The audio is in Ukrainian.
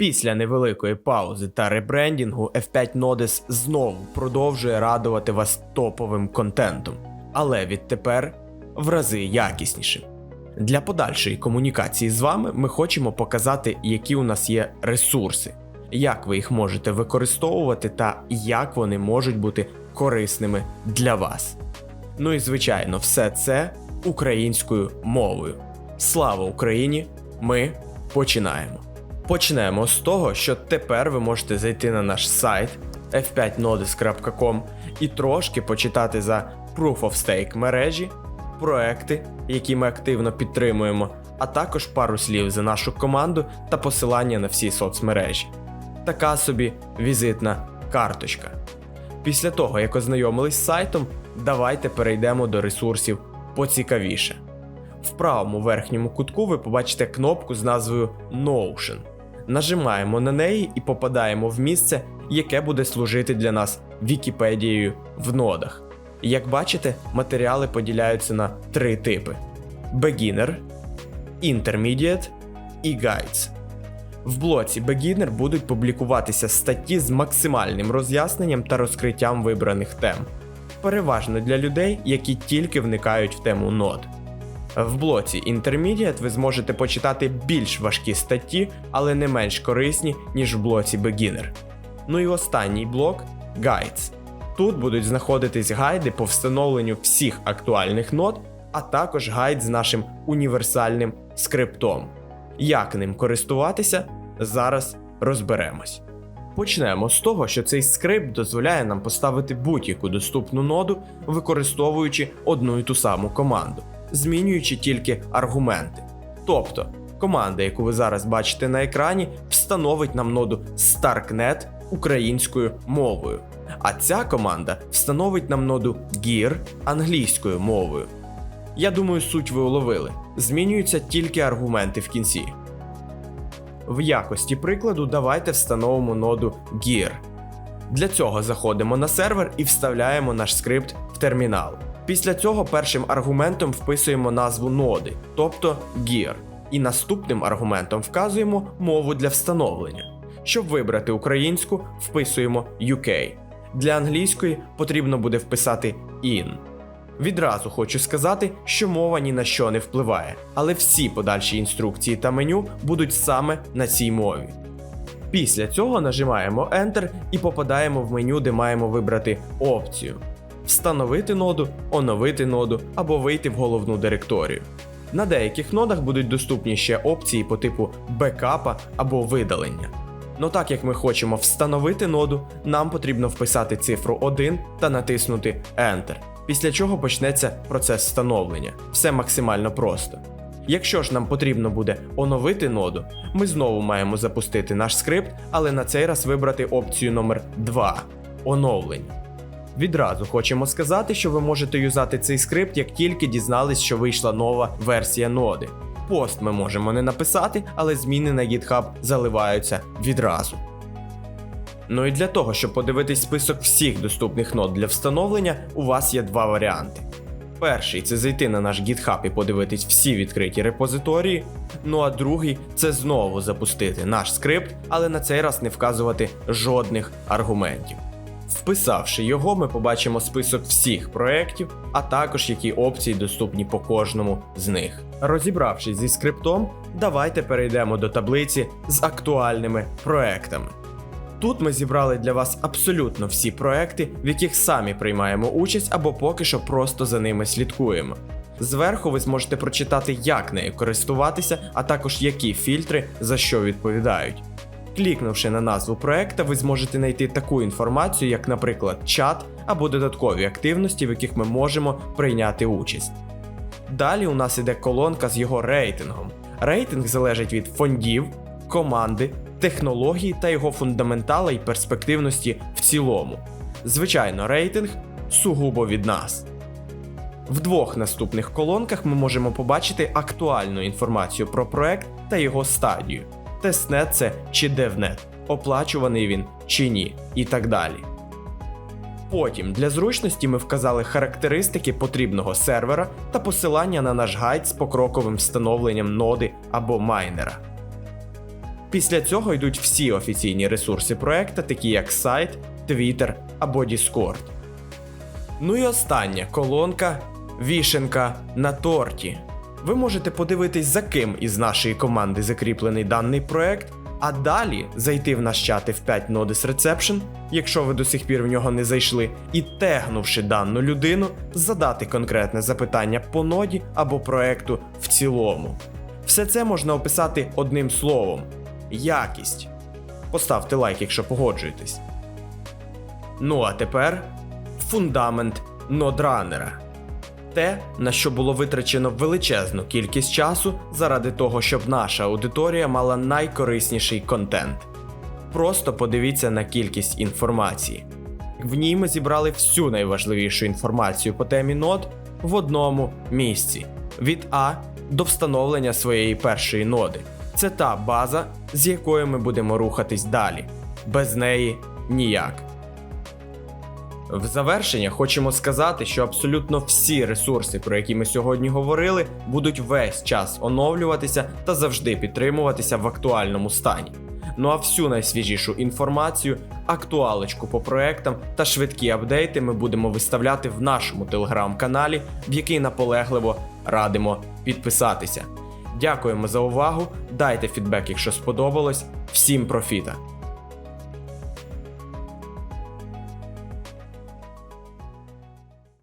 Після невеликої паузи та ребрендінгу F5 Nodes знову продовжує радувати вас топовим контентом, але відтепер в рази якіснішим. Для подальшої комунікації з вами ми хочемо показати, які у нас є ресурси, як ви їх можете використовувати та як вони можуть бути корисними для вас. Ну і звичайно, все це українською мовою. Слава Україні! Ми починаємо. Почнемо з того, що тепер ви можете зайти на наш сайт f5nodes.com і трошки почитати за Proof of Stake мережі, проекти, які ми активно підтримуємо, а також пару слів за нашу команду та посилання на всі соцмережі. Така собі візитна карточка. Після того, як ознайомились з сайтом, давайте перейдемо до ресурсів поцікавіше. В правому верхньому кутку ви побачите кнопку з назвою Notion. Нажимаємо на неї і попадаємо в місце, яке буде служити для нас Вікіпедією в нодах. Як бачите, матеріали поділяються на три типи: Beginner, Intermediate і Guides. В блоці Beginner будуть публікуватися статті з максимальним роз'ясненням та розкриттям вибраних тем, переважно для людей, які тільки вникають в тему нод. В блоці Intermediate ви зможете почитати більш важкі статті, але не менш корисні, ніж в блоці Beginner. Ну і останній блок Guides. Тут будуть знаходитись гайди по встановленню всіх актуальних нод, а також гайд з нашим універсальним скриптом. Як ним користуватися, зараз розберемось. Почнемо з того, що цей скрипт дозволяє нам поставити будь-яку доступну ноду, використовуючи одну і ту саму команду, змінюючи тільки аргументи. Тобто, команда, яку ви зараз бачите на екрані, встановить нам ноду StarkNet українською мовою. А ця команда встановить нам ноду Gear англійською мовою. Я думаю, суть ви уловили. Змінюються тільки аргументи в кінці. В якості прикладу давайте встановимо ноду Gear. Для цього заходимо на сервер і вставляємо наш скрипт в термінал. Після цього першим аргументом вписуємо назву ноди, тобто Gear, і наступним аргументом вказуємо мову для встановлення. Щоб вибрати українську, вписуємо UK. Для англійської потрібно буде вписати IN. Відразу хочу сказати, що мова ні на що не впливає, але всі подальші інструкції та меню будуть саме на цій мові. Після цього нажимаємо Enter і попадаємо в меню, де маємо вибрати опцію: Встановити ноду, оновити ноду або вийти в головну директорію. На деяких нодах будуть доступні ще опції по типу бекапа або видалення. Но так як ми хочемо встановити ноду, нам потрібно вписати цифру 1 та натиснути Enter, після чого почнеться процес встановлення. Все максимально просто. Якщо ж нам потрібно буде оновити ноду, ми знову маємо запустити наш скрипт, але на цей раз вибрати опцію номер 2 оновлення. Відразу хочемо сказати, що ви можете юзати цей скрипт, як тільки дізнались, що вийшла нова версія ноди. Пост ми можемо не написати, але зміни на GitHub заливаються відразу. Ну і для того, щоб подивитись список всіх доступних нод для встановлення, у вас є два варіанти. Перший це зайти на наш GitHub і подивитись всі відкриті репозиторії. Ну а другий це знову запустити наш скрипт, але на цей раз не вказувати жодних аргументів. Вписавши його, ми побачимо список всіх проєктів, а також які опції доступні по кожному з них. Розібравшись зі скриптом, давайте перейдемо до таблиці з актуальними проектами. Тут ми зібрали для вас абсолютно всі проекти, в яких самі приймаємо участь або поки що просто за ними слідкуємо. Зверху ви зможете прочитати, як нею користуватися, а також які фільтри за що відповідають. Клікнувши на назву проекта, ви зможете знайти таку інформацію, як, наприклад, чат або додаткові активності, в яких ми можемо прийняти участь. Далі у нас іде колонка з його рейтингом. Рейтинг залежить від фондів, команди, технології та його фундаментала і перспективності в цілому. Звичайно, рейтинг сугубо від нас. В двох наступних колонках ми можемо побачити актуальну інформацію про проект та його стадію. Тестнет це чи девнет, оплачуваний він чи ні, і так далі. Потім для зручності ми вказали характеристики потрібного сервера та посилання на наш гайд з покроковим встановленням ноди або майнера. Після цього йдуть всі офіційні ресурси проекту, такі як сайт, Twitter або Discord. Ну і остання колонка вішенка на торті. Ви можете подивитись, за ким із нашої команди закріплений даний проект, а далі зайти в наш чат F5 Nodus Reception, якщо ви до сих пір в нього не зайшли, і тегнувши дану людину, задати конкретне запитання по ноді або проекту в цілому. Все це можна описати одним словом: якість. Поставте лайк, якщо погоджуєтесь. Ну а тепер фундамент нодранера. Те, на що було витрачено величезну кількість часу заради того, щоб наша аудиторія мала найкорисніший контент. Просто подивіться на кількість інформації. В ній ми зібрали всю найважливішу інформацію по темі нод в одному місці від А до встановлення своєї першої ноди. Це та база, з якою ми будемо рухатись далі. Без неї ніяк. В завершення хочемо сказати, що абсолютно всі ресурси, про які ми сьогодні говорили, будуть весь час оновлюватися та завжди підтримуватися в актуальному стані. Ну а всю найсвіжішу інформацію, актуалочку по проектам та швидкі апдейти ми будемо виставляти в нашому телеграм-каналі, в який наполегливо радимо підписатися. Дякуємо за увагу. Дайте фідбек, якщо сподобалось. Всім профіта!